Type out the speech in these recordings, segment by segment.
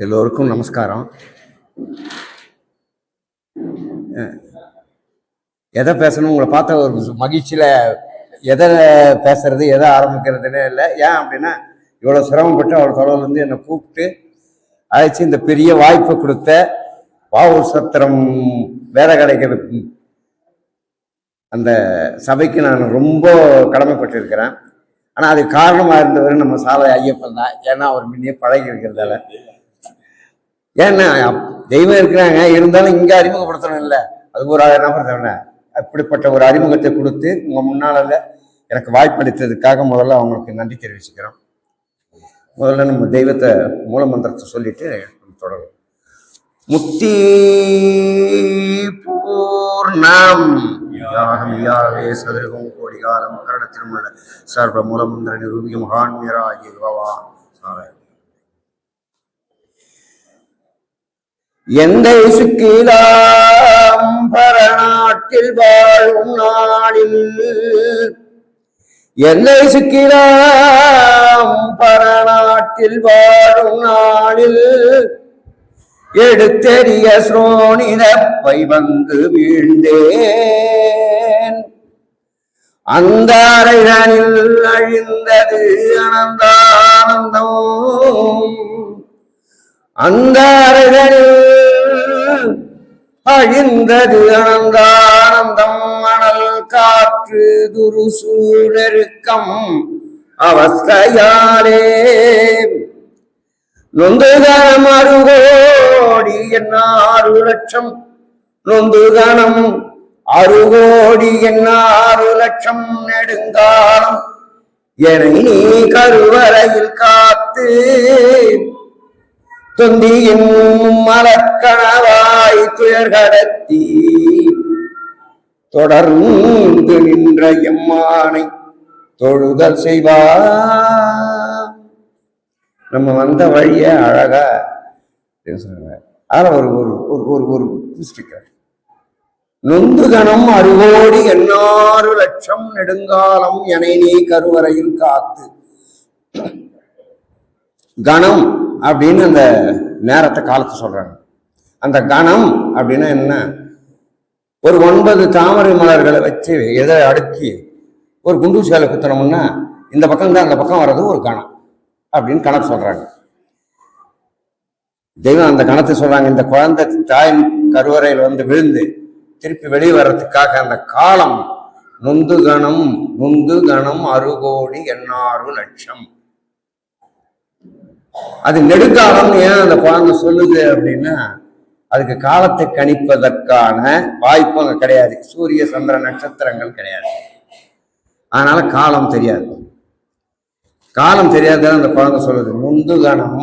எல்லோருக்கும் நமஸ்காரம். எதை பேசணும்? உங்களை பார்த்த ஒரு மகிழ்ச்சியில் எதை பேசுறது எதை ஆரம்பிக்கிறதுனே இல்லை. ஏன் அப்படின்னா இவ்வளோ சிரமப்பட்டு அவ்வளோ தொலைவிலேருந்து என்னை கூப்பிட்டு அழைச்சி இந்த பெரிய வாய்ப்பு கொடுத்த வாவூர் சத்திரம் வேலை கிடைக்கிற அந்த சபைக்கு நான் ரொம்ப கடமைப்பட்டிருக்கிறேன். ஆனால் அது காரணமாக இருந்தவர் நம்ம சாலை ஐயப்பன் தான். ஏன்னா அவர் முன்னே பழகி இருக்கிறதால. ஏன்னா தெய்வம் இருக்கிறாங்க. இருந்தாலும் இங்கே அறிமுகப்படுத்தணும் இல்லை. அது ஒரு நபர் தானே அப்படிப்பட்ட ஒரு அறிமுகத்தை கொடுத்து உங்கள் முன்னால எனக்கு வாய்ப்பளித்ததுக்காக முதல்ல அவங்களுக்கு நன்றி தெரிவிச்சுக்கிறோம். முதல்ல நம்ம தெய்வத்தை மூலமந்திரத்தை சொல்லிட்டு நம்ம தொடரும் முக்தி பூர்ணம். யாகம் யாவே சதுரகம் கோடிகாலம் கரணத்திலும் உள்ள சர்வ மூலமந்திர நிரூபிக மகான்மியராகிய பகவான் எந்த சுக்கீலாம் பரநாட்டில் வாழும் நாளில் எந்த சுக்கீலாம் பரநாட்டில் வாழும் நாளில் எடுத்தெறிய ஸ்ரோனிதப்பை வந்து வீழ்ந்தேன் அந்த அறைகளில் அழிந்தது அனந்தானந்தம். அந்த அறைகளில் அழிந்தது அனந்தானந்தம். அனல் காற்று துருசூழருக்கம் அவஸ்தையாலே நொந்துகணம் அருகோடி என்ன ஆறு லட்சம். நொந்துகணம் அருகோடி என்ன ஆறு லட்சம் நெடுங்காலம். என நீ கருவறையில் காத்து தொந்தியின் மலக்கணவாய் துயர் கடத்தி தொடர்ந்து நின்ற எம்மானை தொழுதல் செய்வார். நம்ம வந்த வழிய அழகா பேசுறாங்க. அதில் ஒரு ஒரு ஒரு ஒரு ஒரு twist நொந்து கணம் அறுகோடி எண்ணாறு லட்சம் நெடுங்காலம் என நீ கருவறையில் காத்து. கணம் அப்படின்னு அந்த நேரத்தை காலத்தை சொல்றாங்க. அந்த கணம் அப்படின்னா என்ன? ஒரு ஒன்பது தாமரை மலர்களை வச்சு எதை அடுக்கி ஒரு குண்டு சேலை குத்துனோம்னா இந்த பக்கம் தான் அந்த பக்கம் வர்றது ஒரு கணம். அப்படின்னு கணக்கு சொல்றாங்க. தெய்வம் அந்த கணத்தை சொல்றாங்க. இந்த குழந்தை தாயின் கருவறையில் வந்து விழுந்து திருப்பி வெளியே வர்றதுக்காக அந்த காலம் நொந்து கணம் நொந்து கணம் அறுகோடி எண்ணாறு லட்சம். அது நெடுக்காலம் ஏன் அந்த குழந்தை சொல்லுது அப்படின்னா அதுக்கு காலத்தை கணிப்பதற்கான வாய்ப்பு அங்கே கிடையாது. சூரிய சந்திர நட்சத்திரங்கள் கிடையாது. அதனால காலம் தெரியாது. காலம் தெரியாதுன்னு அந்த குழந்தை சொல்லுது முந்து கணம்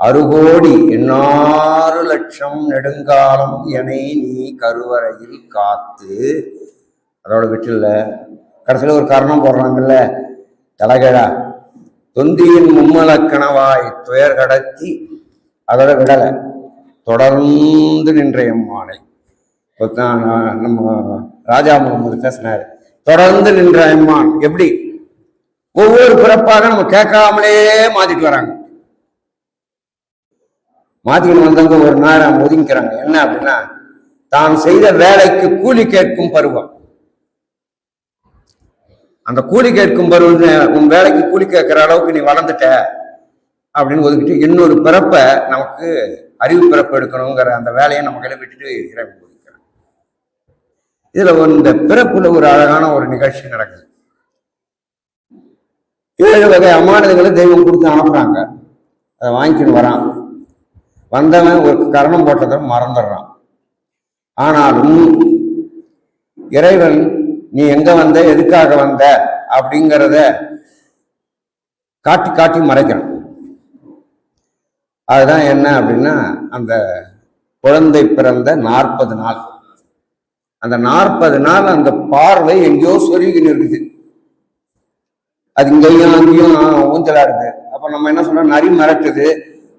அறுகோடி எண்ணாறு லட்சம் நெடுங்காலம் எனை நீ கருவறையில் காத்து. அதோட விட்டுல கடைசியில் ஒரு கரணம் போடுறாங்கல்ல தலைகழா தொந்தியின் மும்மலக்கணவாய் துயர் கடத்தி அதோட விடலை. தொடர்ந்து நின்ற எம்மானை நம்ம ராஜா முகமது பேசினார் தொடர்ந்து நின்ற எம்மான். எப்படி? ஒவ்வொரு பிறப்பாக நம்ம கேட்காமலே மாத்திட்டு வராங்க. மாத்திக்கணும் வந்தவங்க ஒரு நேரம் ஒதுங்கிக்கிறாங்க. என்ன அப்படின்னா தான் செய்த வேலைக்கு கூலி கேட்கும் பருவம். அந்த கூலி கேட்கும் பருவம் உன் வேலைக்கு கூலி கேட்கிற அளவுக்கு நீ வளர்ந்துட்ட அப்படின்னு ஒதுக்கிட்டு இன்னொரு பிறப்பை நமக்கு அறிவு பிறப்பு எடுக்கணுங்கிற அந்த வேலையை நம்ம கையில விட்டுட்டு இறங்கி ஒதுக்கிறாங்க இதுல இந்த பிறப்புல ஒரு அழகான ஒரு நிகழ்ச்சி நடக்குது. ஏழு வகை அமானதுகளை தெய்வம் கொடுத்து அனுப்புறாங்க. அதை வாங்கிக்கிட்டு வரான். வந்தவன் ஒரு கரணம் போட்டதை மறந்துடுறான். ஆனாலும் இறைவன் நீ எங்க வந்த? எதுக்காக வந்த? அப்படிங்கிறத காட்டி காட்டி மறைக்கிறான். அதுதான் என்ன அப்படின்னா அந்த குழந்தை பிறந்த நாற்பது நாள். அந்த நாற்பது நாள் அந்த பார்வை எங்கேயோ சொருகி இருக்குது அது இங்கேயும் அங்கேயும் ஊஞ்சலாடுது. அப்போ நம்ம என்ன சொல்றோம்? நரி மிரட்டுது.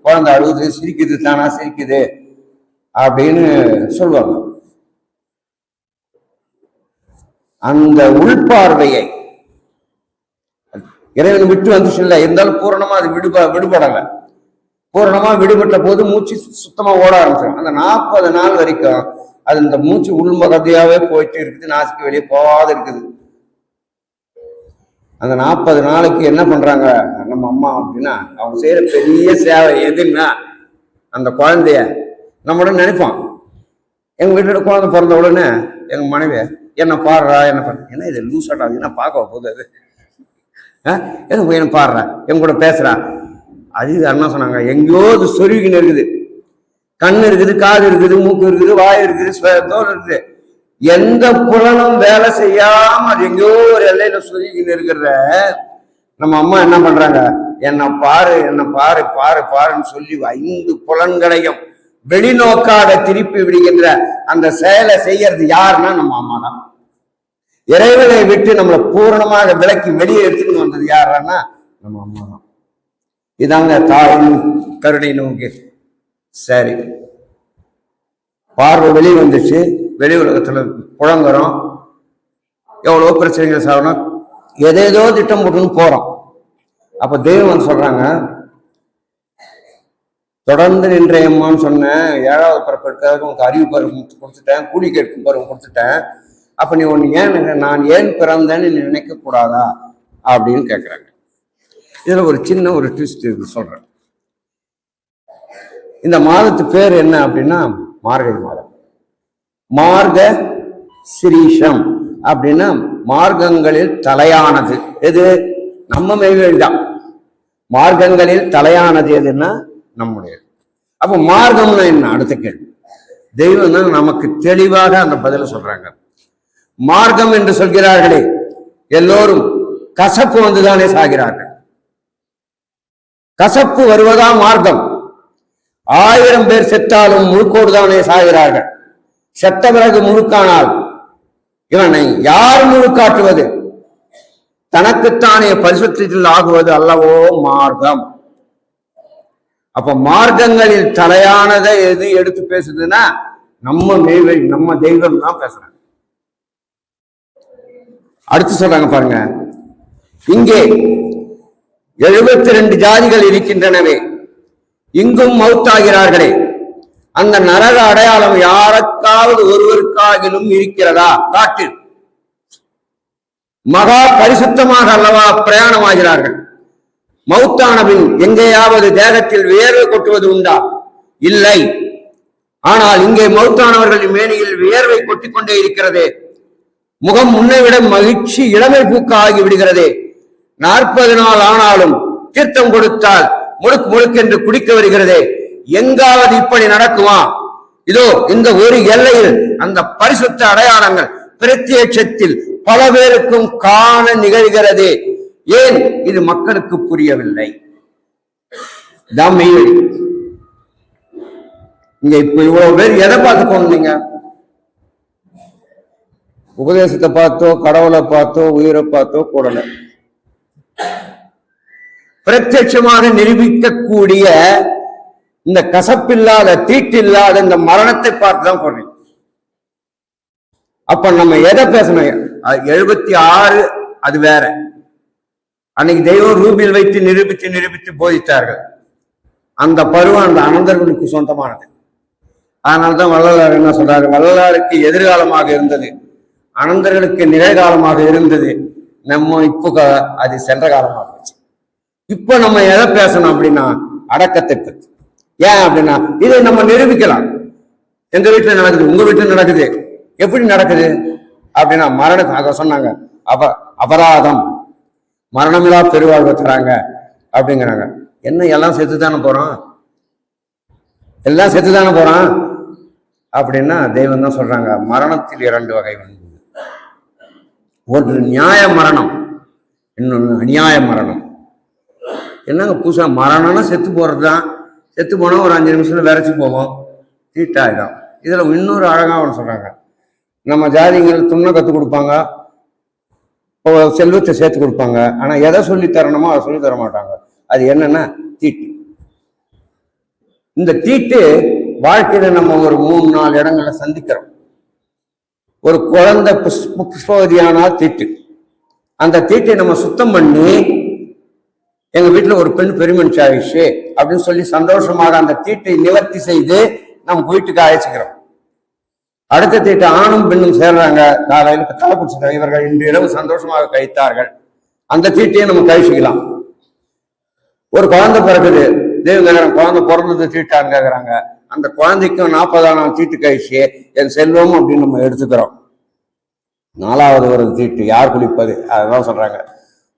குழந்தை அழுகுது சிரிக்குது தானா சிரிக்குது அப்படின்னு சொல்லுவாங்க. அந்த உள்பார்வையை இறைவன் விட்டு வந்துச்சு இல்லை. இருந்தாலும் பூரணமா அது விடுப விடுபடலை. பூரணமா விடுபட்ட போது மூச்சு சுத்தமா ஓட ஆரம்பிச்சிடும். அந்த நாற்பது நாள் வரைக்கும் அது இந்த மூச்சு உள்மகதியாவே போயிட்டு இருக்குது. நாசிக்கு வெளியே போகாத இருக்குது. அந்த நாற்பது நாளைக்கு என்ன பண்றாங்க? நம்ம அம்மா அப்படின்னா அவங்க செய்யற பெரிய சேவை எதுன்னா அந்த குழந்தைய நம்மளோட நினைப்பான் எங்க வீட்டோட குழந்தை பிறந்த உடனே எங்க மனைவி என்ன பாடுறா? என்ன பண்ண என்ன இது லூஸ் ஆட்டாது என்ன பார்க்க போகுது அது? ஆ? என்ன போய் என்ன பாடுறா? எங்க கூட பேசுறா? அது இது அண்ணா சொன்னாங்க. எங்கேயோ அது சொருகின்னு இருக்குது. கண் இருக்குது காது இருக்குது மூக்கு இருக்குது வாய் இருக்குது தோல் இருக்குது. எந்த புலனும் வேலை செய்யாம அது எங்கேயோ ஒரு எல்லையில சொருகின்னு இருக்கிறத நம்ம அம்மா என்ன பண்றாங்க? என்ன பாரு என்ன பாரு பாரு பாருன்னு சொல்லி ஐந்து புலன்களையும் வெளிநோக்காத திருப்பி விடுகின்ற அந்த செயலை செய்யறது யாருன்னா நம்ம அம்மா தான் இறைவனை விட்டு நம்மளை பூரணமாக விலக்கி வெளியே எடுத்துன்னு வந்தது யாருன்னா நம்ம அம்மா தான் இதாங்க தாயும் கருணை நோக்கி சரி. பார்வை வெளியே வந்துச்சு. வெளி உலகத்தில் புழங்குறோம். எவ்வளோ பிரச்சனைகள் சாகணும் எதேதோ திட்டம் போட்டுன்னு போகிறோம் அப்போ தெய்வம் சொல்கிறாங்க தொடர்ந்து நின்றையம்மான்னு சொன்னேன். ஏழாவது பிறப்பிற்காக உனக்கு அறிவு பருவம் கொடுத்துட்டேன். கூலி கேட்கும் பருவம் கொடுத்துட்டேன். அப்போ நீ ஒன்று ஏன் நான் ஏன் பிறந்தேன்னு நினைக்கக்கூடாதா அப்படின்னு கேட்குறாங்க இதில் ஒரு சின்ன ஒரு ட்விஸ்ட் இது சொல்கிறேன் இந்த மாதத்து பேர் என்ன அப்படின்னா மார்கழி மாதம். மார்க சிரீஷம் அப்படின்னா மார்க்கங்களில் தலையானது. எது? நம்ம மெய்வேல் தான். மார்க்கங்களில் தலையானது எதுன்னா நம்முடைய. அப்போ மார்க்கம்னா என்ன? அடுத்த கேள்வி. தெய்வம் தான் நமக்கு தெளிவாக அந்த பதில சொல்றாங்க. மார்க்கம் என்று சொல்கிறார்களே எல்லோரும் கசப்பு வந்துதானே சாகிறார்கள். கசப்பு வருவதா மார்க்கம்? ஆயிரம் பேர் செத்தாலும் முழுக்கோடு தானே சாகிறார்கள். செத்த பிறகு முழுக்கானால் இவனை யார் முழுக்காட்டுவது தனக்குத்தானே பரிசுத்தத்தில் ஆகுவது அல்லவோ மார்க்கம். அப்ப மார்க்கங்களில் தலையானதை எது எடுத்து பேசுதுன்னா நம்ம மெய்வழி நம்ம தெய்வம் தான் பேசுறாங்க. அடுத்து சொல்றாங்க பாருங்க. இங்கே எழுபத்தி ரெண்டு ஜாதிகள் இருக்கின்றனவே இங்கும் மௌத்தாகிறார்களே. அந்த நரக அடையாளம் யாருக்காவது ஒருவருக்காகிலும் இருக்கிறதா? காட்டு மகா பரிசுத்தமாக அல்லவா பிரயாணமாகிறார்கள். மௌத்தானபின் எங்கேயாவது தேகத்தில் வியர்வை கொட்டுவது உண்டா? இல்லை. ஆனால் இங்கே மௌத்தானவர்களின் மேனியில் வியர்வை கொட்டிக்கொண்டே இருக்கிறதே. முகம் முன்னை விட மகிழ்ச்சி இளமை பூக்க ஆகி விடுகிறதே. நாற்பது நாள் ஆனாலும் தீர்த்தம் கொடுத்தால் முழுக்கு முழுக்கென்று குடிக்க வருகிறதே. எங்காவது இப்படி நடக்குமா? இதோ இந்த ஒரு எல்லையில் அந்த பரிசுத்த அடையாளங்கள் பிரத்யட்சத்தில் பல பேருக்கும் காண நிகழ்கிறதே. ஏன்? இது மக்களுக்கு புரியவில்லை. நீங்க இங்க இப்ப இவ்வளவு பேர் எதை பார்த்து கொண்டீங்க? உபதேசத்தை பார்த்தோ கடவுளை பார்த்தோ உயிரை பார்த்தோ கூடல. பிரத்யட்சமாக நிரூபிக்கக்கூடிய இந்த கசப்பில்லாத தீட்டில்லாத இந்த மரணத்தை பார்த்து தான் போடுறீங்க அப்ப நம்ம எதை பேசணும்? எழுபத்தி ஆறு அது வேற. அன்னைக்கு தெய்வம் ரூபில் வைத்து நிரூபித்து நிரூபித்து போதித்தார்கள். அந்த பருவம் அந்த அனந்தர்களுக்கு சொந்தமானது. அதனால்தான் வள்ளலார் என்ன சொல்றாரு? வள்ளலாருக்கு எதிர்காலமாக இருந்தது. அனந்தர்களுக்கு நிகழ்காலமாக இருந்தது. நம்ம இப்போ அது சென்ற காலமாக போச்சு இப்போ நம்ம எதை பேசணும் அப்படின்னா அடக்கத்தை பற்றி. ஏன் அப்படின்னா இதை நம்ம நிரூபிக்கலாம். எங்க வீட்டுல நடக்குது உங்க வீட்டுல நடக்குது. எப்படி நடக்குது? அப்படின்னா மரண சொன்னாங்க. அப அபராதம். மரணமில்லா பெருவாழ்வு தராங்க. அப்படிங்கிறாங்க. என்ன எல்லாம் செத்து தானே போறோம் எல்லாம் செத்து தானே போறான்? அப்படின்னா தெய்வம் தான் சொல்றாங்க மரணத்தில் இரண்டு வகை வந்து ஒன்று நியாய மரணம் இன்னொன்று அநியாய மரணம். என்னங்க புதுசா மரணம்னா செத்து போறது தான் செத்து போனால் ஒரு அஞ்சு நிமிஷத்தில் விரைச்சி போவோம். தீட்டாயிடும் இதில் இன்னொரு அழகாக ஒன்று சொல்கிறாங்க நம்ம ஜாதிகள் துண்ணை கற்றுக் கொடுப்பாங்க. செல்வத்தை சேர்த்து கொடுப்பாங்க. ஆனால் எதை சொல்லி தரணுமோ அதை சொல்லி தர மாட்டாங்க. அது என்னன்னா தீட்டு. இந்த தீட்டு வாழ்க்கையில நம்ம ஒரு மூணு நாலு இடங்கள்ல சந்திக்கிறோம். ஒரு குழந்தை புஷ்பவதியானா தீட்டு. அந்த தீட்டை நம்ம சுத்தம் பண்ணி எங்க வீட்டுல ஒரு பெண் பெருமனுஷ ஆயிடுச்சு அப்படின்னு சொல்லி சந்தோஷமாக அந்த தீட்டை நிவர்த்தி செய்து நம்ம வீட்டுக்கு அழைச்சிக்கிறோம். அடுத்த தீட்டை ஆணும் பெண்ணும் சேர்றாங்க. காலையில் தலை தலைவர்கள் இவர்கள் இன்று இரவு சந்தோஷமாக கழித்தார்கள். அந்த தீட்டையும் நம்ம கழிச்சுக்கலாம். ஒரு குழந்தை பிறகுது தெய்வம் குழந்தை பிறந்தது தீட்டான்னு கேட்குறாங்க அந்த குழந்தைக்கும் நாற்பதாம் தீட்டு கழிச்சு என் செல்வம் அப்படின்னு நம்ம எடுத்துக்கிறோம். நாலாவது ஒரு தீட்டு யார் குளிப்பது? அதுதான் சொல்றாங்க.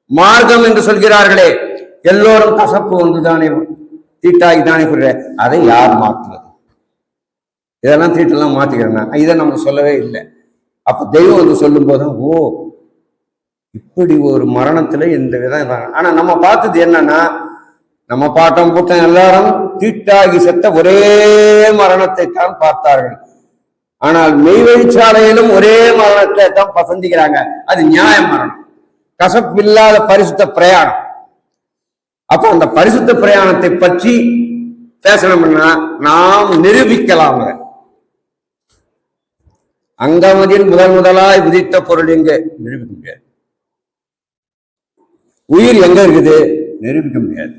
மார்க்கம் என்று சொல்கிறார்களே எல்லோரும் கசப்பு வந்து தானே தீட்டாகி தானே புரிய அதை யார் மாற்றுவது? இதெல்லாம் தீட்டெல்லாம் மாற்றிக்கிறேன்னா இதை நம்ம சொல்லவே இல்லை. அப்ப தெய்வம் வந்து சொல்லும் போது ஓ இப்படி ஒரு மரணத்துல இந்த விதம் ஆனா நம்ம பார்த்தது என்னன்னா நம்ம பாட்டம் பூட்டம் எல்லாரும் தீட்டாகி செத்த ஒரே மரணத்தை தான் பார்த்தார்கள். ஆனால் மெய்வழிச்சாலையிலும் ஒரே மரணத்தை தான் பசந்திக்கிறாங்க. அது நியாய மரணம். கசப்பில்லாத பரிசுத்த பிரயாணம். அப்ப அந்த பரிசுத்த பிரயாணத்தை பற்றி பேசணும்னா நாம் நிரூபிக்கலாம் அதை. முதல் முதலாய் உதித்த பொருள் எங்க? நிரூபிக்க முடியாது. உயிர் எங்க இருக்குது? நிரூபிக்க முடியாது.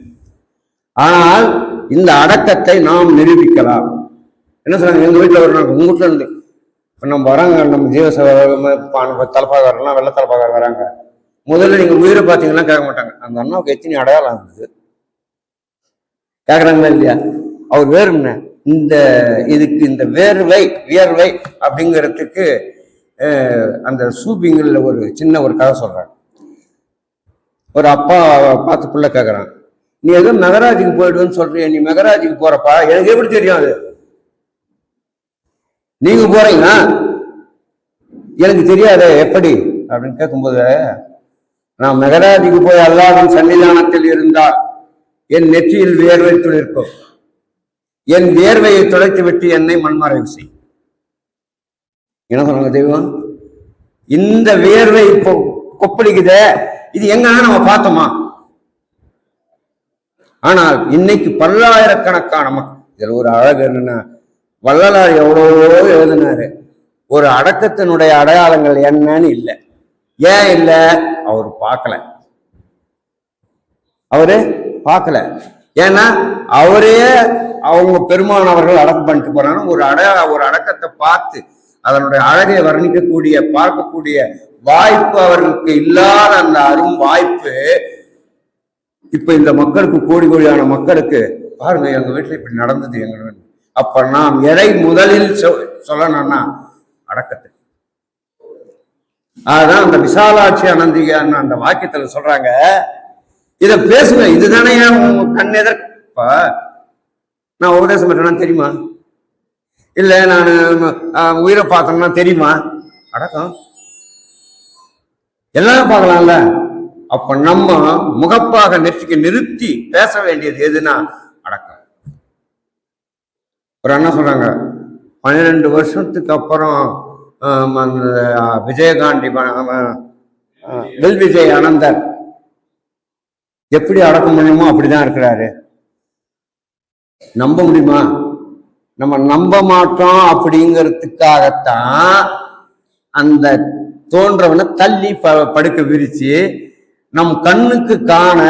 ஆனால் இந்த அடக்கத்தை நாம் நிரூபிக்கலாம். என்ன சொல்றாங்க எங்க வீட்டுல ஒரு உங்க வீட்டுல இருந்து. இப்ப நம்ம வராங்க நம்ம ஜீவ வரலாம் வெள்ள தலைப்பாக வராங்க. முதல்ல நீங்க உயிரை பார்த்தீங்கன்னா கேட்க மாட்டாங்க. அந்த அண்ணாவுக்கு எத்தனை அடையாளம் இருந்தது கேக்குறாங்களா இல்லையா? அவர் வேறும்ன இந்த இதுக்கு இந்த வேர்வை வியர்வை அப்படிங்கிறதுக்கு அந்த சூபிங்கல்ல ஒரு சின்ன ஒரு கதை சொல்றாங்க. ஒரு அப்பா பார்த்து பிள்ளை கேட்குறான் நீ ஏதோ மெகராஜுக்கு போயிடுவேன்னு சொல்றிய நீ மெகராஜுக்கு போறப்பா? எனக்கு எப்படி தெரியும் அது? நீங்க போறீங்க எனக்கு தெரியாதே எப்படி? அப்படின்னு கேட்கும்போது நான் மெகராஜுக்கு போய் அல்லாவின் சன்னிதானத்தில் இருந்தால் என் நெற்றியில் வியர்வை துளிர்க்கும். என் வியர்வையை துடைத்து விட்டு என்னை மண்மறைவு செய். என்ன சொன்னாங்க தெய்வம்? இந்த வியர்வை இப்போ கொப்பளிக்குதே இது எங்கன்னா நம்ம பார்த்தோமா? ஆனால் இன்னைக்கு பல்லாயிரக்கணக்கான மக்கள் இதில் ஒரு அழகு என்னன்னா வள்ளலார் எவ்வளவோ எழுதினாரு? ஒரு அடக்கத்தினுடைய அடையாளங்கள் என்னன்னு இல்லை. ஏன் இல்லை? அவர் பார்க்கல. அவரு பார்க்கல. ஏன்னா அவரே அவங்க பெருமான் அவர்கள் அடக்கம் பண்ணிட்டு போறாங்க. ஒரு அட ஒரு அடக்கத்தை பார்த்து அதனுடைய அழகை வர்ணிக்கக்கூடிய பார்க்கக்கூடிய வாய்ப்பு அவர்களுக்கு இல்லாத அந்த அரும் வாய்ப்பு இப்ப இந்த மக்களுக்கு கோடி கோடியான மக்களுக்கு பாருங்க எங்க வீட்டுல இப்படி நடந்தது எங்க அப்ப நாம் எதை முதலில் சொ- சொல்லணும்னா அடக்கத்தை. அதான் அந்த விசாலாட்சி அனந்திகான்னு அந்த வாக்கியத்துல சொல்றாங்க. இத பேசுங்க இதுதானே உன் கண் எதிர்ப்ப நான் உபதேசம் பண்றேன்னா தெரியுமா? இல்ல நான் உயிரை பார்த்தேன்னா தெரியுமா? அடக்கம். எல்லாரும் பார்க்கலாம்ல? அப்ப நம்ம முகப்பாக நெற்றிக்கு நிறுத்தி பேச வேண்டியது எதுனா? அடக்கம். ஒரு அண்ணா சொல்றாங்க பன்னிரெண்டு வருஷத்துக்கு அப்புறம் விஜயகாந்தி வில் விஜய் அனந்தர் எப்படி அடக்கம் முடியுமோ அப்படிதான் இருக்கிறாரு. நம்ப முடியுமா? நம்ம நம்ப மாட்டோம் அப்படிங்கிறதுக்காகத்தான் அந்த தோன்றவனை தள்ளி ப படுக்க விரிச்சு நம் கண்ணுக்கு காண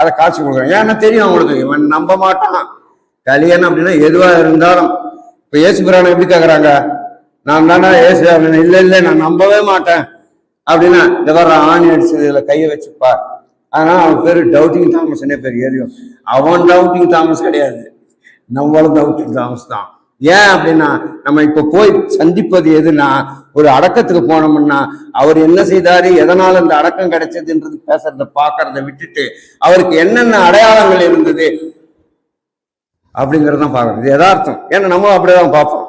அதை காட்சி கொடுக்குறோம் ஏன்னா தெரியும் அவங்களுக்கு இவன் நம்ப மாட்டான். கல்யாணம் அப்படின்னா எதுவா இருந்தாலும் இப்ப இயேசு பிராணம் எப்படி கேக்குறாங்க? நான் தானா ஏசு அப்படின்னு இல்ல இல்ல நான் நம்பவே மாட்டேன். அப்படின்னா இந்த வர ஆணி அடிச்சது இதில் கையை வச்சுப்பார் ஆனால் அவன் பேரு டவுட்டிங் தாமஸ்னே பேர் எரியும் அவன் டவுட்டிங் தாமஸ் கிடையாது. நம்மளும் டவுட்டிங் தாமஸ் தான். ஏன் அப்படின்னா நம்ம இப்ப போய் சந்திப்பது எதுனா ஒரு அடக்கத்துக்கு போனோம்னா அவர் என்ன செய்தாரு எதனால இந்த அடக்கம் கிடைச்சதுன்றது பேசுறத பாக்குறத விட்டுட்டு அவருக்கு என்னென்ன அடையாளங்கள் இருந்தது அப்படிங்கிறதான் பார்க்கறது இது யதார்த்தம். ஏன்னா நம்ம அப்படிதான் பார்ப்போம்.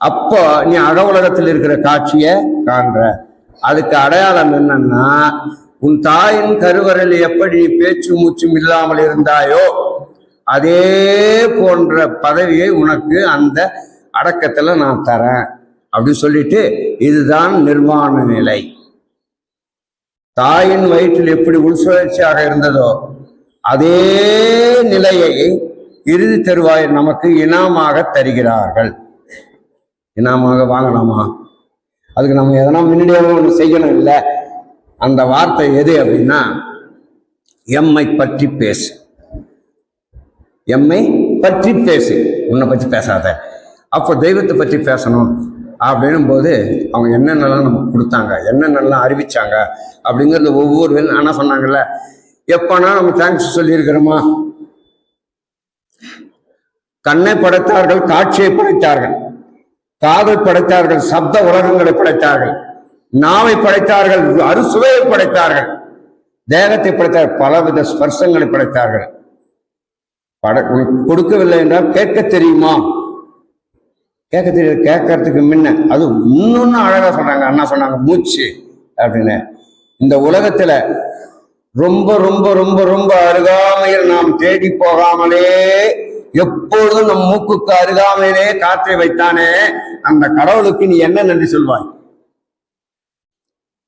அப்போ நீ அக உலகத்தில் இருக்கிற காட்சியை காண்ற. அதுக்கு அடையாளம் என்னன்னா உன் தாயின் கருவறையில் எப்படி நீ பேச்சு மூச்சும் இல்லாமல் இருந்தாயோ அதே போன்ற பதவியை உனக்கு அந்த அடக்கத்துல நான் தரேன். அப்படின்னு சொல்லிட்டு இதுதான் நிர்வாண நிலை. தாயின் வயிற்றில் எப்படி உள்சுழற்சியாக இருந்ததோ அதே நிலையை இறுதி தருவாய் நமக்கு இனாமாக தருகிறார்கள். இனாமாக வாங்கலாமா? அதுக்கு நம்ம எதனா முன்னாடியாக ஒன்று செய்யணும் இல்லை? அந்த வார்த்தை எது அப்படின்னா எம்மை பற்றி பேசு. எம்மை பற்றி பேசு. உன்னை பற்றி பேசாத. அப்போ தெய்வத்தை பற்றி பேசணும் அப்படின்னும் போது அவங்க என்னென்னலாம் நமக்கு கொடுத்தாங்க என்னென்னலாம் அறிவிச்சாங்க அப்படிங்கிறது ஒவ்வொரு வேலை ஆனால் சொன்னாங்கல்ல. எப்போனா நம்ம தேங்க்ஸ் சொல்லியிருக்கிறோமா? கண்ணை படைத்தார்கள் காட்சியை படைத்தார்கள். காதை படைத்தார்கள் சப்த உலகங்களை படைத்தார்கள் நாவை படைத்தார்கள் அறுசுவையை படைத்தார்கள் தேகத்தை படைத்தார்கள் பலவித ஸ்பர்சங்களை படைத்தார்கள். பட உனக்கு கொடுக்கவில்லை என்றால் கேட்க தெரியுமா? கேட்க தெரியாது கேட்கறதுக்கு முன்ன. அது இன்னொன்னு அழகா சொன்னாங்க அண்ணா சொன்னாங்க மூச்சு அப்படின்னு. இந்த உலகத்துல ரொம்ப ரொம்ப ரொம்ப ரொம்ப அருகாமையில் நாம் தேடி போகாமலே எப்பொழுதும் நம் மூக்குக்கு அருகாமையிலே காற்றை வைத்தானே? அந்த கடவுளுக்கு நீ என்ன நன்றி சொல்வாய்?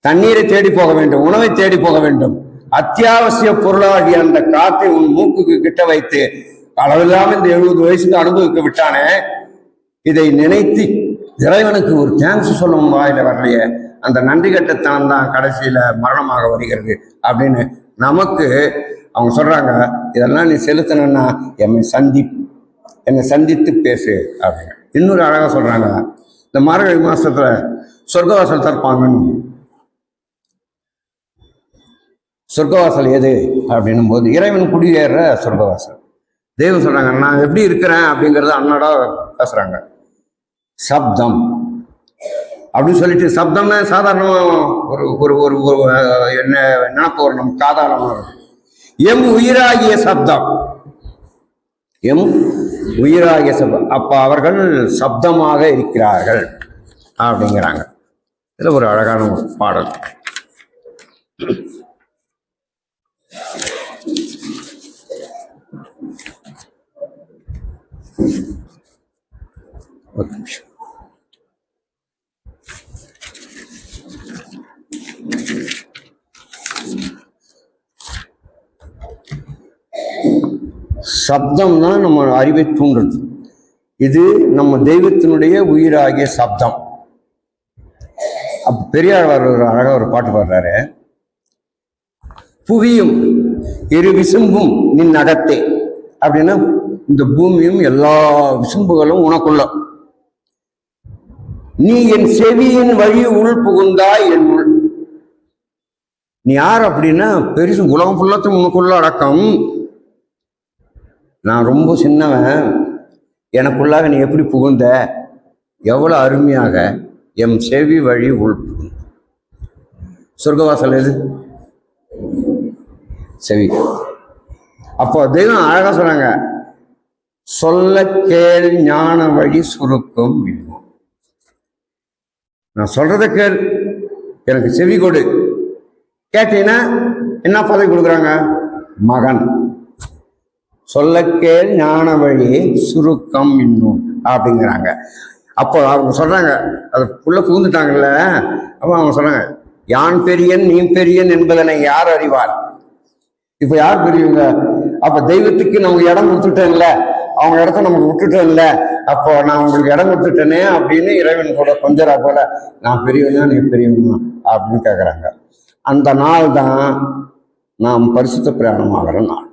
தண்ணீரை தேடி போக வேண்டும் உணவை தேடி போக வேண்டும். அத்தியாவசிய பொருளாகிய அந்த காற்றை உன் மூக்குக்கு கிட்ட வைத்து அளவில்லாம இந்த எழுபது வயசுக்கு அனுபவிக்க விட்டானே? இதை நினைத்து இறைவனுக்கு ஒரு தேங்க்ஸ் சொல்லணும் வாயில வரலையே. அந்த நன்றி கட்டத்தனம் தான் கடைசியில மரணமாக வருகிறது அப்படின்னு நமக்கு அவங்க சொல்கிறாங்க இதெல்லாம் நீ செலுத்தணும்னா என்னை சந்தி என்னை சந்தித்து பேசு அப்படின்னு. இன்னொரு அழகாக சொல்கிறாங்க இந்த மார்கழி மாதத்தில் சொர்க்கவாசல் தற்பாங்கன்னு சொர்க்கவாசல் எது அப்படின்னும் போது இறைவன் குடியேற சொர்க்கவாசல். தெய்வம் சொல்கிறாங்க நான் எப்படி இருக்கிறேன்? அப்படிங்கிறத அண்ணாடா பேசுகிறாங்க சப்தம். அப்படின்னு சொல்லிட்டு சப்தம்னா சாதாரணமாக ஒரு ஒரு ஒரு என்ன நினப்பு ஒரு நம்ம காதாளமா இருக்கும் எம் உயிராகிய சப்தம். எம் உயிராகிய சப்தம் அப்ப அவர்கள் சப்தமாக இருக்கிறார்கள் அப்படிங்கிறாங்க. இதுல ஒரு அழகான ஒரு பாடல். ஒரு நிமிஷம். சப்தம் தான் நம்ம அறிவை தூண்டுறது. இது நம்ம தெய்வத்தினுடைய உயிராகிய சப்தம். அப்ப பெரியார் ஒரு அழகாக ஒரு பாட்டு பாடுறாரு. புவியும் இரு விசும்பும் நின் அகத்தே அப்படின்னா இந்த பூமியும் எல்லா விசும்புகளும் உனக்குள்ள. நீ என் செவியின் வழி உள் புகுந்தாய் என் உள். நீ யார் அப்படின்னா பெருசு உலகம் ஃபுல்லாத்தையும் உனக்குள்ள அடக்கம். நான் ரொம்ப சின்னவன். எனக்குள்ளாக நீ எப்படி புகுந்த? எவ்வளோ அருமையாக எம் செவி வழி உள் புகுந்த. சொர்க்கவாசல் எது? செவி. அப்போ தெய்வம் அழகாக சொன்னாங்க சொல்ல கேள் ஞான வழி சுருக்கம் நான் சொல்றத கேள் எனக்கு செவி கொடு. கேட்டீங்கன்னா என்ன பதவி கொடுக்குறாங்க? மகன். சொல்ல ஞான வழி சுருக்கம் இன்னும் அப்படிங்கிறாங்க. அப்போ அவங்க சொன்னாங்க அது உள்ளே புகுந்துட்டாங்கல்ல அப்போ அவங்க சொல்கிறாங்க யான் பெரியன் நீ பெரியன் என்பதனை யார் அறிவார்? இப்போ யார் பெரியவங்க? அப்போ தெய்வத்துக்கு நமக்கு இடம் கொடுத்துட்டேன்ல அவங்க இடத்த நமக்கு விட்டுட்டேன்ல அப்போ நான் உங்களுக்கு இடம் கொடுத்துட்டேனே அப்படின்னு இறைவன் கூட கொஞ்சரா போல நான் பெரியவனா நீ பெரியவனா? அப்படின்னு கேட்குறாங்க அந்த நாள் தான் நாம் பரிசுத்த பிரயாணம் ஆகிற நாள்.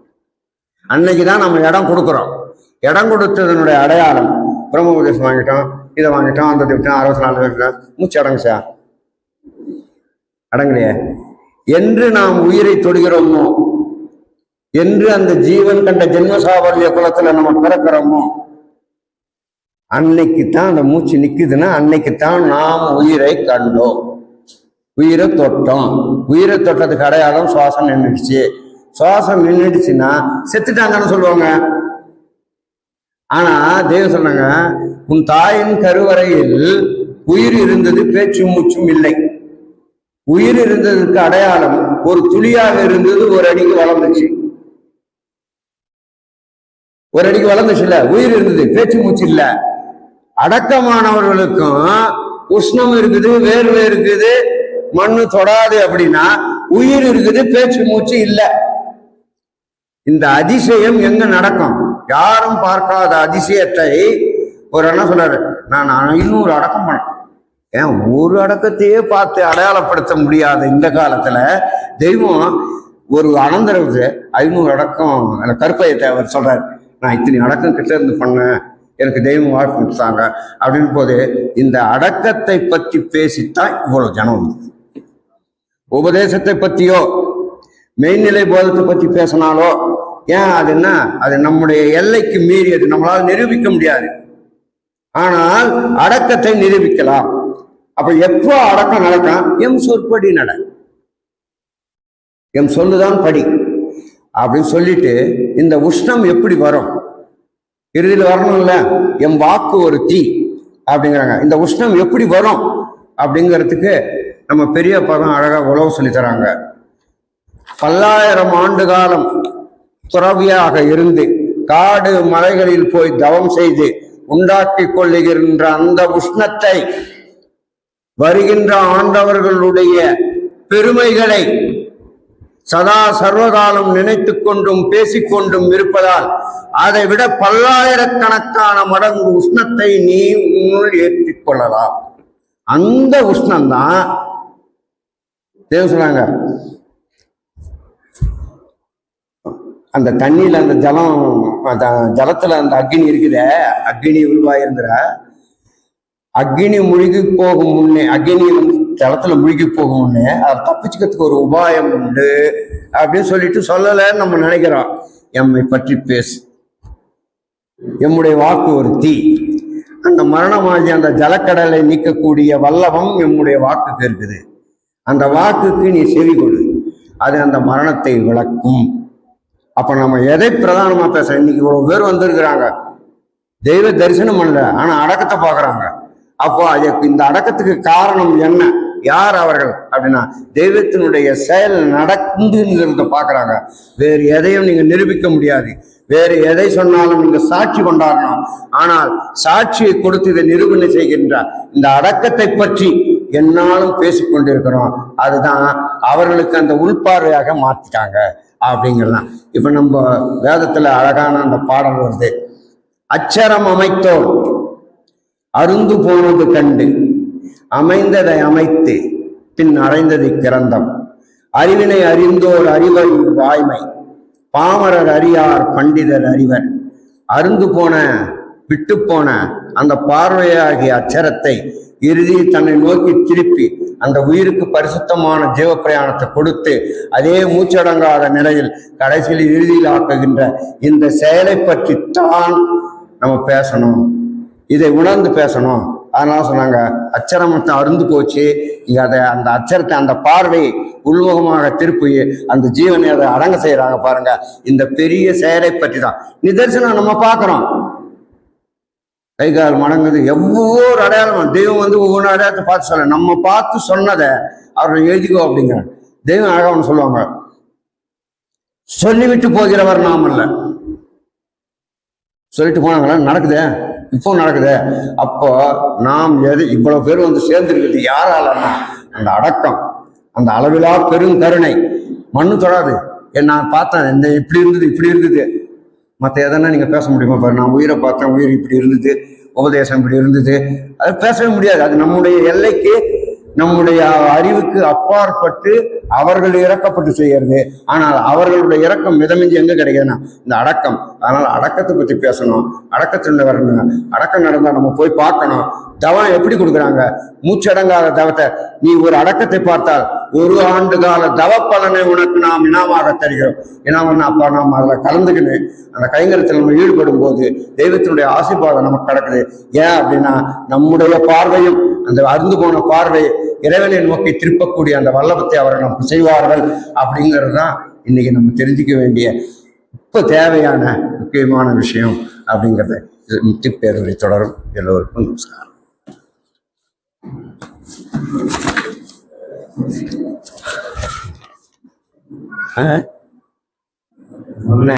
அன்னைக்கு தான் நம்ம இடம் கொடுக்குறோம். இடம் கொடுத்ததனுடைய அடையாளம் பிரம்ம உபதேசம் வாங்கிட்டோம் இதை வாங்கிட்டோம் அந்த திட்டம் அறுபத்தி நாலு திட்டம் மூச்சு அடங்கு சார். அடங்கலையே. என்று நாம் உயிரை தொடுகிறோமோ? என்று அந்த ஜீவன் கண்ட ஜென்மசாபல்ய குலத்துல நம்ம பிறக்கிறோமோ? அன்னைக்கு தான் அந்த மூச்சு நிக்குதுன்னா அன்னைக்கு தான் நாம் உயிரை கண்டோம். உயிரை தொட்டோம். உயிரை தொட்டதுக்கு அடையாளம் சுவாசம் நின்றுடுச்சு. சுவாசம் நின்றுடுச்சுன்னா செத்துட்டாங்கன்னு சொல்லுவாங்க. ஆனா தெய்வம் சொன்னாங்க உன் தாயின் கருவறையில் உயிர் இருந்தது பேச்சு மூச்சும் இல்லை. உயிர் இருந்ததுக்கு அடையாளம் ஒரு துளியாக இருந்தது ஒரு அடிக்கு வளர்ந்துச்சு. ஒரு அடிக்கு வளர்ந்துச்சு இல்ல உயிர் இருந்தது பேச்சு மூச்சு இல்ல. அடக்கமானவர்களுக்கும் உஷ்ணம் இருக்குது வேர்வை இருக்குது மண்ணு தொடாது அப்படின்னா உயிர் இருக்குது பேச்சு மூச்சு இல்லை. இந்த அதிசயம் எங்க நடக்கும்? யாரும் பார்க்காத அதிசயத்தை ஒரு என்ன சொல்றாரு நான் ஐநூறு அடக்கம் பண்ணேன். ஏன் ஒரு அடக்கத்தையே பார்த்து அடையாளப்படுத்த முடியாத இந்த காலத்துல தெய்வம் ஒரு அனந்தரவுக்கு ஐநூறு அடக்கம் அந்த கருப்பையத்தை அவர் சொல்றாரு. நான் இத்தனை அடக்கம் கிட்ட இருந்து பண்ணேன் எனக்கு தெய்வம் வாழ்க்கை கொடுத்தாங்க. அப்படின்னு போது இந்த அடக்கத்தை பற்றி பேசித்தான் இவ்வளவு ஜனம் உபதேசத்தை பத்தியோ மெய்நிலை போதத்தை பத்தி பேசினாலோ ஏன் அது என்ன அது நம்முடைய எல்லைக்கு மீறியது நம்மளால் நிரூபிக்க முடியாது. ஆனால் அடக்கத்தை நிரூபிக்கலாம். அப்ப எப்போ அடக்கம் நடக்கும்? எம் சொற்படி நட. எம் சொல்லுதான் படி. அப்படின்னு சொல்லிட்டு இந்த உஷ்ணம் எப்படி வரும்? இறுதியில் வரணும்ல? எம் வாக்கு ஒரு தீ அப்படிங்கிறாங்க. இந்த உஷ்ணம் எப்படி வரும்? அப்படிங்கிறதுக்கு நம்ம பெரிய பதம் அழகா உழவு சொல்லி தராங்க. பல்லாயிரம் ஆண்டு காலம் துறவியாக இருந்து காடு மலைகளில் போய் தவம் செய்து உண்டாக்கி கொள்ளுகின்ற அந்த உஷ்ணத்தை வருகின்ற ஆண்டவர்களுடைய பெருமைகளை சதா சர்வகாலம் நினைத்து கொண்டும் பேசிக்கொண்டும் இருப்பதால் அதை விட பல்லாயிரக்கணக்கான மடங்கு உஷ்ணத்தை நீ உன்னுள் ஏற்றிக் கொள்ளலாம். அந்த உஷ்ணம்தான் தேவ சொன்னாங்க. அந்த தண்ணியில அந்த ஜலம் ஜலத்தில் ஜலத்துல அந்த அக்னி இருக்குதே அக்னி உருவாயிருந்துற. அக்னி முழுகி போகும் முன்னே அக்னி வந்து ஜலத்துல முழுகி போகும் முன்னே அதை தப்பிச்சுக்கிறதுக்கு ஒரு உபாயம் உண்டு அப்படின்னு சொல்லிட்டு சொல்லலைன்னு நம்ம நினைக்கிறோம். எம்மை பற்றி பேசு. எம்முடைய வாக்கு ஒரு தீ. அந்த மரணமாகி அந்த ஜலக்கடலை நீக்கக்கூடிய வல்லவம் எம்முடைய வாக்குக்கு இருக்குது. அந்த வாக்குக்கு நீ செவி கொடு. அது அந்த மரணத்தை விளக்கும். அப்ப நம்ம எதை பிரதானமா பேச இன்னைக்கு இவ்வளவு பேர் வந்திருக்கிறாங்க. தெய்வ தரிசனம் பண்ணல ஆனா அடக்கத்தை பார்க்குறாங்க. அப்போ இந்த அடக்கத்துக்கு காரணம் என்ன? யார் அவர்கள் அப்படின்னா தெய்வத்தினுடைய செயல் நடக்குங்கிறத பார்க்குறாங்க. வேறு எதையும் நீங்க நிரூபிக்க முடியாது. வேறு எதை சொன்னாலும் நீங்க சாட்சி கொண்டாடணும் ஆனால் சாட்சியை கொடுத்து இதை நிரூபணம் செய்கின்ற இந்த அடக்கத்தை பற்றி என்னாலும் பேசிக்கொண்டிருக்கிறோம். அதுதான் அவர்களுக்கு அந்த உள்பார்வையாக மாத்திட்டாங்க அப்படிங்கிறதான் இப்ப நம்ம வேதத்துல அழகான அந்த பாடல் வருது. அச்சரம் அமைத்தோம் அருந்து போனது கண்டு. அமைந்ததை அமைத்து பின் அடைந்ததை கிரந்தம். அறிவினை அறிந்தோர் அறிவை வாய்மை பாமரர் அறியார் பண்டிதர் அறிவர். அருந்து போன விட்டுப்போன அந்த பார்வையாகிய அச்சரத்தை இறுதியில் தன்னை நோக்கி திருப்பி அந்த உயிருக்கு பரிசுத்தமான ஜீவ பிரயாணத்தை கொடுத்து அதே மூச்சடங்காத நிலையில் கடைசியில் இறுதியில் ஆக்குகின்ற இந்த செயலை பற்றி தான் நம்ம பேசணும். இதை உணர்ந்து பேசணும். அதனால சொன்னாங்க அச்சரமத்தை அருந்து போச்சு. இங்க அதை அந்த அச்சரத்தை அந்த பார்வையை உள்முகமாக திருப்பி அந்த ஜீவனை அதை அடங்க செய்யறாங்க பாருங்க. இந்த பெரிய செயலை பற்றி தான் நிதர்சனம் நம்ம பார்க்கறோம். கை கால் மடங்குது ஒவ்வொரு அடையாளம். தெய்வம் வந்து ஒவ்வொரு அடையாளத்தை பார்த்து சொல்ல. நம்ம பார்த்து சொன்னதை அவர்கள் எழுதிக்கோ அப்படிங்கிற தெய்வம் அழகா ஒன்று சொல்லுவாங்க. சொல்லிவிட்டு போகிறவர் நாம் சொல்லிட்டு போனாங்களா நடக்குதே? இப்போ நடக்குதே? அப்போ நாம் எது இவ்வளவு பேர் வந்து சேர்ந்துருக்கிறது யாராலன்னா அந்த அடக்கம் அந்த அளவிலா பெரும் கருணை. மண்ணு தொடாது. ஏன் நான் பார்த்தேன். இந்த இப்படி இருந்தது இப்படி இருந்தது. மற்ற எதனா நீங்கள் பேச முடியுமா பாரு? நான் உயிரை பார்த்தேன் உயிர் இப்படி இருந்தது உபதேசம் இப்படி இருந்தது. அது பேசவே முடியாது. அது நம்முடைய எல்லைக்கு நம்முடைய அறிவுக்கு அப்பாற்பட்டு அவர்கள் இறக்கப்பட்டு செய்கிறது. ஆனால் அவர்களுடைய இறக்கம் மிதமிஞ்சி எங்க கிடைக்குதுன்னா இந்த அடக்கம். அதனால் அடக்கத்தை பற்றி பேசணும் அடக்கத்தில் வரணும். அடக்கம் நடந்தால் நம்ம போய் பார்க்கணும். தவம் எப்படி கொடுக்குறாங்க? மூச்சடங்காத தவத்தை. நீ ஒரு அடக்கத்தை பார்த்தால் ஒரு ஆண்டு கால தவ பலனை உனக்கு நாம் இனாமாக தருகிறோம். இனாமன் அப்பா நாம் அதில் கலந்துக்கின்னு. அந்த கைங்கரத்தில் நம்ம ஈடுபடும் போது தெய்வத்தினுடைய ஆசீர்வாதம் நமக்கு கிடக்குது. ஏன் அப்படின்னா நம்முடைய பார்வையும் அந்த அருந்து போன பார்வை இறைவனை நோக்கி திருப்பக்கூடிய அந்த வல்லபத்தை அவர்கள் நமக்கு செய்வார்கள் அப்படிங்கிறது தான் இன்னைக்கு நம்ம தெரிஞ்சுக்க வேண்டிய இப்போ தேவையான முக்கியமான விஷயம் அப்படிங்கிறத. இது முத்தி பேரவை தொடரும். எல்லோருக்கும் நமஸ்காரம். હે?